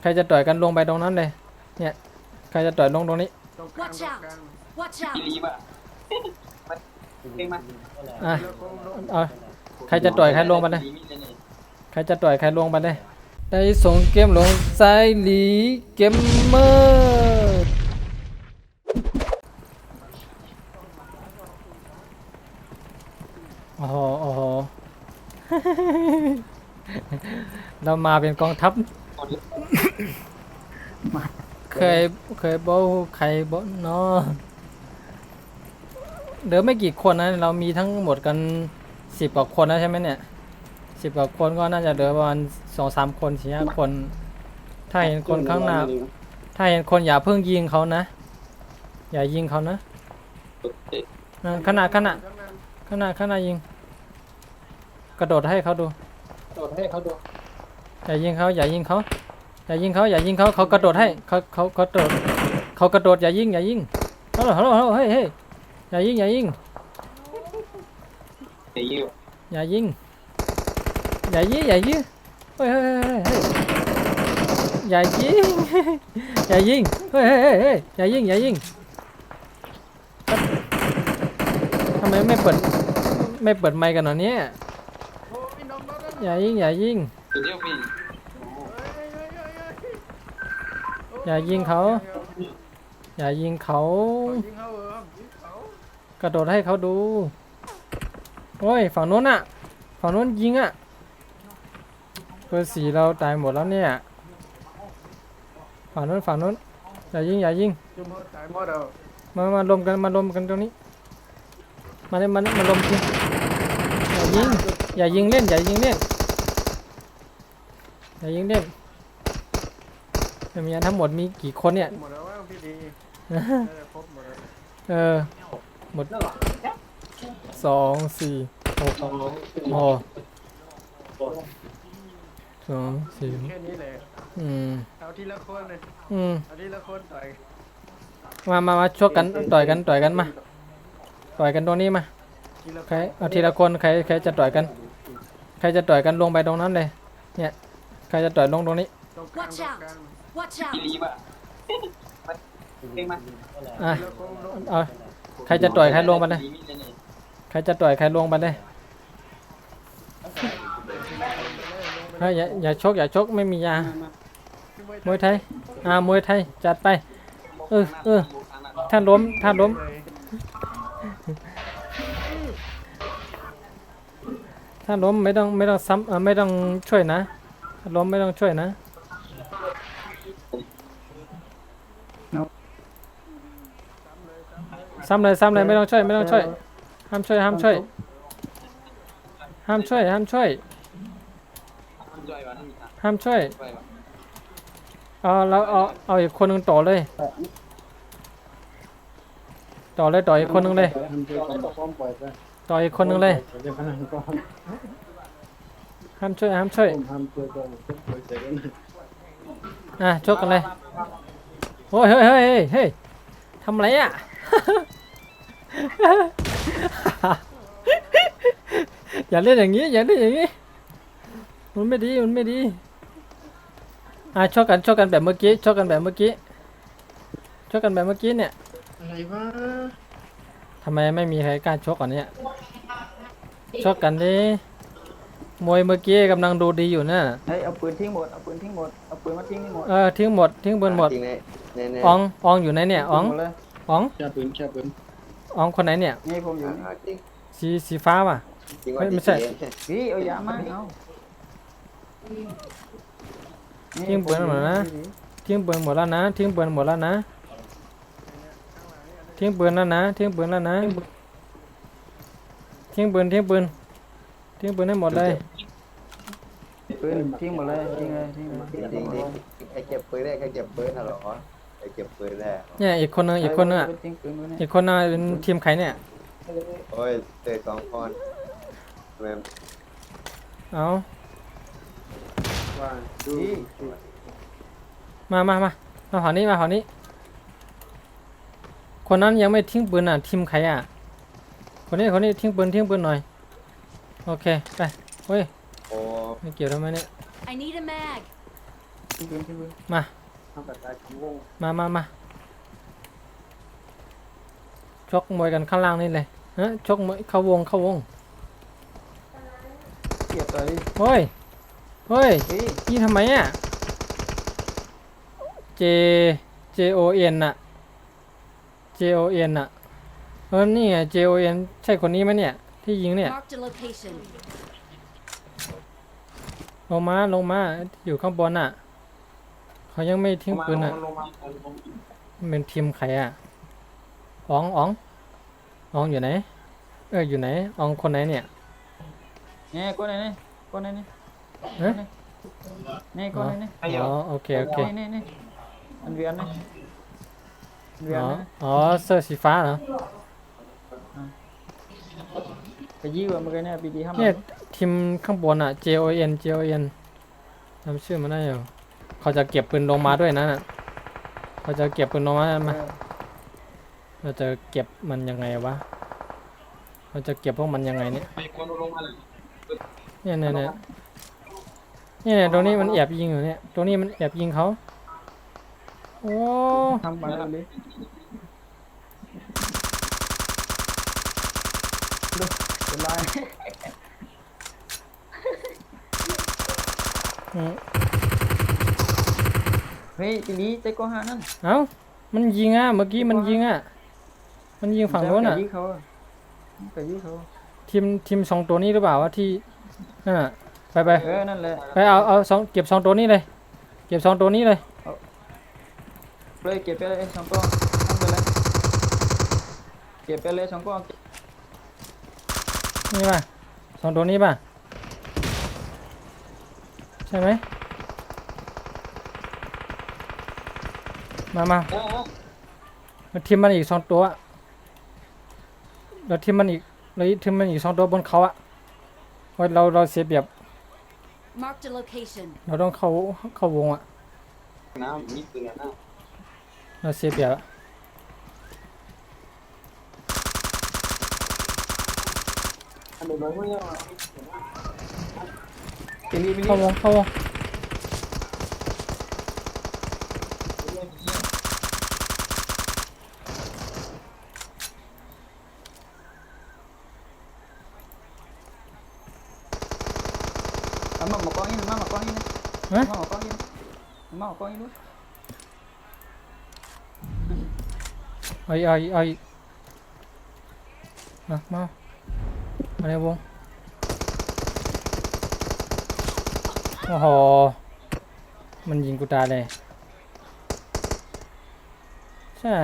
ใครจะต่อยกันลงไปตรงนั้นเลย เนี่ย ใครจะต่อยลงตรงนี้ ตรงกลาง Watch ตรง out กลาง Watch out! พี่ลีป่ะ เก่งมาอะ แล้วโค้งลงเอา ใครจะต่อยใครลงไปเลย ใครจะต่อยใครลงไปเลยได้ส่งเกมลงสายหลีเกมเมอร์โอ้โหโอ้โห เรามาเป็นกองทัพ เคยเคยบอกใครบอกเนาะเหลือไม่กี่คนนะเรามีทั้งหมดกันสิบกว่าคนนะใช่ไหมเนี่ยสิบกว่าคนก็น่าจะเหลือประมาณสองสามคนสี่ห้าคน ถ้าเห็นคนข้างหน้า ถ้าเห็นคนอย่าเพิ่งยิงเขานะ อย่ายิงเขานะนั่นขนาดขนาดข้างหน้าขนาดขนาดยิง กระโดดให้เขาดูโดดให้เขาดูอย่ายิงเขาอย่ายิงเขา อย่ายิงเขาอย่ายิงเขาเขากระโดดให้เขาเขาเขากระโดดเขากระโดดอย่ายิงอย่ายิงฮัลโหลฮัลโหลฮัลโหลเฮ้ยเฮ้ยอย่ายิงอย่ายิงเดี๋ยวยืมอย่ายิงอย่ายิงอย่ายิงเฮ้ยเฮ้ยเฮ้ยเฮ้ยอย่ายิงอย่ายิงเฮ้ยเฮ้ยเฮ้ยเฮ้ยอย่ายิงอย่ายิงทำไมไม่เปิดไม่เปิดไมค์กันหน่อยเนี่ยโอ้ยน้องรถนั่นอย่ายิงอย่ายิงตัว อย่ายิงเขา อย่ายิงเขา ยิงเขาเออยิงเขากระโดดให้เขาดู โอ้ย ฝั่งนู้นอะฝั่งนู้นยิงอะเบอร์สีเราตายหมดแล้วเนี่ย ฝั่งนู้นฝั่งนู้น อย่ายิงอย่ายิง จุ่มหัวตายหมดแล้วมามารวมกันมารวมกันตรงนี้ มาเลยมาเลยมารวมทีอย่ายิง อย่ายิงเล่น อย่ายิงเล่น อย่ายิงเล่น มีทั้งหมดมีกี่คนเนี่ย หมดแล้วว่าพี่ดีเออครบหมดแล้วเออ หมดสองสี่หกโอ้สองสี่แค่นี้แหละอืม เอาทีละคนเลยอืม เอาทีละคนต่อยมามามาชกกันต่อยกันต่อยกันมา ต่อยกันตรงนี้มา ทีละใครเอาทีละคนใครใครจะต่อยกัน ใครจะต่อยกันลงไปตรงนั้นเลย เนี่ย ใครจะต่อยลงตรงนี้ ตรงกลาง Watch ตรง out กลาง Watch พี่ out! ลีป่ะเก่งมาอะทีละคนลงเอาใครจะต่อยใครลงไปเลยใครจะต่อยใครลงไปเลยเฮ้ยอย่าอย่าชกอย่าชกไม่มียามวยไทยอ่ามวยไทยจัดไป เออเออถ้าล้มถ้าล้มเลยถ้าล้มไม่ต้องไม่ต้องซ้ำเอ่อไม่ต้องช่วยนะถ้าล้มไม่ต้องช่วยนะ ซ้ำเลยซ้ำเลยไม่ต้องช่วยไม่ต้องช่วยห้ามช่วยห้ามช่วยห้ามช่วยห้ามช่วยห้ามช่วยจอยวันเอาแล้วเอาเอาอีกคนหนึงต่อเลย ต่อเลยต่ออีกคนหนึงเลยต่ออีกคนหนึงเลยห้ามช่วยห้ามช่วยอะชกกันเลย เฮ้ยเฮ้ยเฮ้ยเฮ้ยทำไรอะ อย่าเล่นอย่างนี้ อย่าเล่นอย่างนี้ มันไม่ดี มันไม่ดี อะชกกันชกกันแบบเมื่อกี้ชกกันแบบเมื่อกี้ชกกันแบบเมื่อกี้เนี่ย อะไรวะทำไมไม่มีใครกล้าชกก่อนเนี่ยชกกันดิมวยเมื่อกี้กำลังดูดีอยู่นะเฮ้ยเอาปืนทิ้งหมด เอาปืนทิ้งหมด เอาปืนมาทิ้งให้หมด เออทิ้งหมดทิ้งเบิร์นหมด จริงเลย เนี่ยเนี่ยอองอองอยู่ไหนเนี่ยอองหมดเลยอองแค่ปืนแค่ปืนอองคนไหนเนี่ย นี่ผมอยู่อ่าจริงสีสีฟ้าป่ะ จริงว่าเฮ้ยไม่ดีใช่เจพี่เอายามาเอาทิ้งปืนหมดแล้วนะทิ้งเบิร์นหมดแล้วนะทิ้งเบิร์นหมดแล้วนะทิ้งปืนแล้วนะทิ้งปืนแล้วนะทิ้งปืนทิ้งปืนทิ้งปืนให้หมดเลยปืนทิ้งหมดเลยทิ้งเลยทิ้งเลยจริงจริงจริงไอ้เก็บปืนได้ใครเก็บปืนน่ะเหรอ ไอ้เก็บปืนได้เนี่ยอีกคนนึงอีกคนนึงอะทิ้งปืนไว้เนี่ยอีกคนนึงเป็นทีมใครเนี่ยโอ้ยเตะสองคนแม่งเอาว่าดูพี่มามามามาฝั่งนี้มาฝั่งนี้ คนนั้นยังไม่ทิ้งปืนอะทีมใครอะคนนี้คนนี้ทิ้งปืนทิ้งปืนหน่อยโอเคไปเฮ้ยโอ้ไม่เกี่ยวทำไมเนี่ย I need a mag. ทิ้งปืนทิ้งปืนมาทำแบบใจของวงมามามาชกมวยกันข้างล่างนี่เลยเฮ้ยชกมวยเข้าวงเข้าวงเกลียดต่อยดิเฮ้ยเฮ้ยเฮ้ยยี่ทำไมอะ J J O N อะ J O N อะเออนี่ไง J O N ใช่คนนี้ไหมเนี่ยที่ยิงเนี่ย Marked a location. ลงมาลงมาอยู่ข้างบนอะ เขายังไม่ทิ้งปืนอะลงมาลงมาเป็นทีมใครอะอ๋องอ๋องอ๋องอยู่ไหน เอออยู่ไหนอ๋องคนไหนเนี่ย เนี่ยก้อนไหนเนี่ยก้อนไหนเนี่ยเอ๊ะเนี่ยก้อนไหนเนี่ยไอ้เหรอ๋ออโอเคโอเค นี่นี่นี่อันเวียนเนี่ยอันเวียนอ๋อนะอ๋อเสื้อสีฟ้าเหรอ ไปยี่ว่าเมื่อกี้เนี่ยปีดีห้าเนี่ยทีมข้างบนอะ J O N J O N จำชื่อมันได้อยู่ เขาจะเก็บปืนลงมาด้วยนะน่ะเขาจะเก็บปืนลงมามาเราจะเก็บมันยังไงวะเราจะเก็บพวกมันยังไงเนี่ยไปคนลงมาเลยเนี่ยเนี่ยเนี่ยเนี่ยเนี่ยตรงนี้มันแอบยิงอยู่เนี่ยตรงนี้มันแอบยิงเขาโอ้ทำมาเลยดูเป็นไรอืมเฮ้ยปีนี้ใจก็หานั่นเอ้า มันยิงอะ เมื่อกี้มันยิงอะ มันยิงฝั่งโน้นอะไปยี่เขาไปยี่เขาทีมทีมสองตัวนี้หรือเปล่าวะที่นั่นน่ะไปไปเออนั่นแหละไปเอาเอาสองเก็บสองตัวนี้เลย เก็บสองตัวนี้เลยเลยเก็บไปเลยสองก้อนทำไปเลยเก็บไปเลยสองก้อนนี่ป่ะสองตัวนี้ป่ะใช่ไหม มามาเออเราทีมมันอีกสองตัวเราทีมมันอีกเราทีมมันอีกสองตัวบนเขาอะเพราะเราเราเสียเปรียบ Marked a location. เราต้องเข้าเข้าวงอะน้ำมีปืนนะเราเสียเปรียบอะอันนี้มันไม่ยากปีนี้ปีนี้เข้าวงเข้าวงเอามาหมอกก้อนนี่มาหมอกก้อนนี่นะเฮ้ยมาหมอกก้อนนี่มาหมอกก้อนนี่ด้วย เอาอีกเอาอีกเอาอีกมามามาในวงโอ้โหมันยิงกูตายเลยใช่